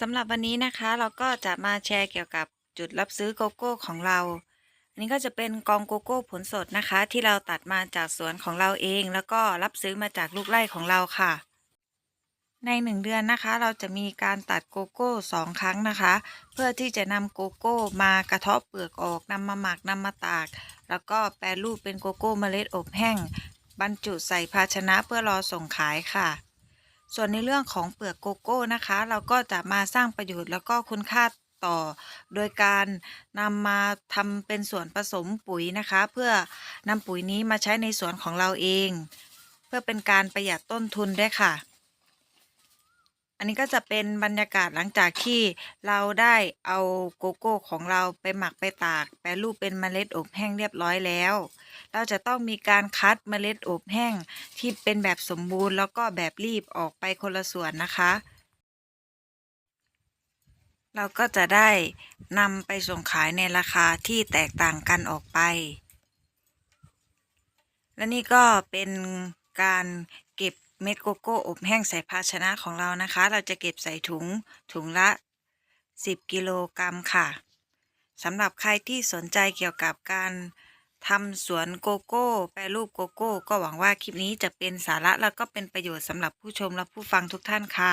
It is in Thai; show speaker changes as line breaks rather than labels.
สำหรับวันนี้นะคะเราก็จะมาแชร์เกี่ยวกับจุดรับซื้อโกโก้ของเรา อันนี้ก็จะเป็นกองโกโก้ผลสดนะคะ ที่เราตัดมาจากสวนของเราเอง แล้วก็รับซื้อมาจากลูกไร่ของเราค่ะ ในหนึ่งเดือนนะคะ เราจะมีการตัดโกโก้สองครั้งนะคะ เพื่อที่จะนำโกโก้มากระเทาะเปลือกออกนำมาหมักนำมาตาก แล้วก็แปรรูปเป็นโกโก้เมล็ดอบแห้ง บรรจุใส่ภาชนะเพื่อรอส่งขายค่ะ ส่วนในเรื่องของเปลือกโกโก้นะคะ เราก็จะมาสร้างประโยชน์แล้วก็คุณค่าต่อ โดยการนำมาทำเป็นส่วนผสมปุ๋ยนะคะ เพื่อนำปุ๋ยนี้มาใช้ในสวนของเราเอง เพื่อเป็นการประหยัดต้นทุนด้วยค่ะ อันนี้ก็จะเป็นบรรยากาศหลังจากที่เราได้เอาโกโก้ของเราไปหมักไปตาก แปรรูปเป็นเมล็ดอบแห้งเรียบร้อยแล้ว เราจะต้องมีการคัดเมล็ดอบแห้งที่เป็นแบบสมบูรณ์ แล้วก็แบบรีบออกไปคนละส่วนนะคะ เราก็จะได้นำไปส่งขายในราคาที่แตกต่างกันออกไป และนี่ก็เป็นการเก็บเม็ดโกโก้อบแห้งใส่ภาชนะของเรานะคะ เราจะเก็บใส่ถุงถุงละ 10 กิโลกรัมค่ะสำหรับใครที่สนใจเกี่ยวกับการ ทำสวนโกโก้แปรรูปโกโก้ ก็หวังว่าคลิปนี้จะเป็นสาระแล้วก็เป็นประโยชน์สำหรับผู้ชมและผู้ฟังทุกท่านค่ะ